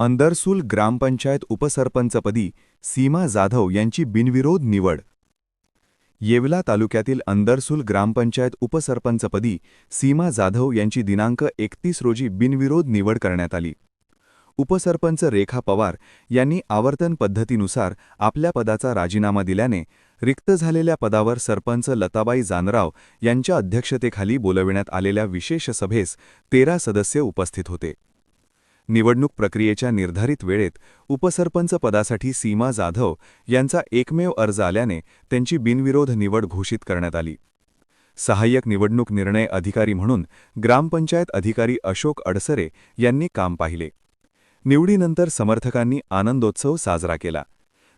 अंदरसूल ग्रामपंचायत उपसरपंचपदी सीमा जाधव यांची बिनविरोध निवड. येवला तालुक्यातील अंदरसूल ग्रामपंचायत उपसरपंचपदी सीमा जाधव यांची दिनांक एकतीस रोजी बिनविरोध निवड करण्यात आली. उपसरपंच रेखा पवार यांनी आवर्तन पद्धतीनुसार आपल्या पदाचा राजीनामा दिल्याने रिक्त झालेल्या पदावर सरपंच लताबाई जानराव यांच्या अध्यक्षतेखाली बोलविण्यात आलेल्या विशेष सभेस तेरा सदस्य उपस्थित होते. निवडणूक प्रक्रियेच्या निर्धारित वेळेत उपसरपंच पदासाठी सीमा जाधव यांचा एकमेव अर्ज आल्याने त्यांची बिनविरोध निवड घोषित करण्यात आली. सहाय्यक निवडणूक निर्णय अधिकारी म्हणून ग्रामपंचायत अधिकारी अशोक अडसरे यांनी काम पाहिले. निवडीनंतर समर्थकांनी आनंदोत्सव साजरा केला.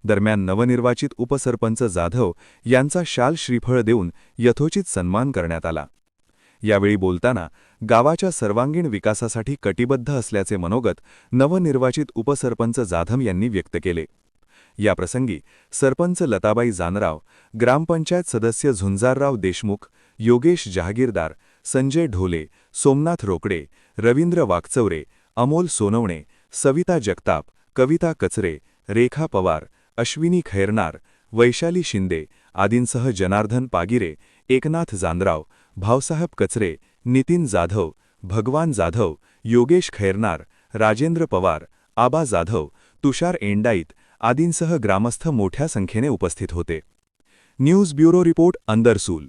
दरम्यान नवनिर्वाचित उपसरपंच जाधव यांचा शाल श्रीफळ देऊन यथोचित सन्मान करण्यात आला. यावेळी बोलताना गावाच्या सर्वांगीण विकासासाठी कटिबद्ध असल्याचे मनोगत नवनिर्वाचित उपसरपंच जाधव यांनी व्यक्त केले. याप्रसंगी सरपंच लताबाई जानराव ग्रामपंचायत सदस्य झुंजारराव देशमुख योगेश जहागीरदार संजय ढोले सोमनाथ रोकडे रवींद्र वाकचौरे अमोल सोनवणे सविता जगताप कविता कचरे रेखा पवार अश्विनी खैरनार वैशाली शिंदे आदींसह जनार्दन पागिरे एकनाथ जानराव भावसाहेब कचरे नितीन जाधव भगवान जाधव योगेश खैरनार राजेंद्र पवार आबा जाधव तुषार एंडाईत आदींसह ग्रामस्थ मोठ्या संख्येने उपस्थित होते. News bureau report Andarsul.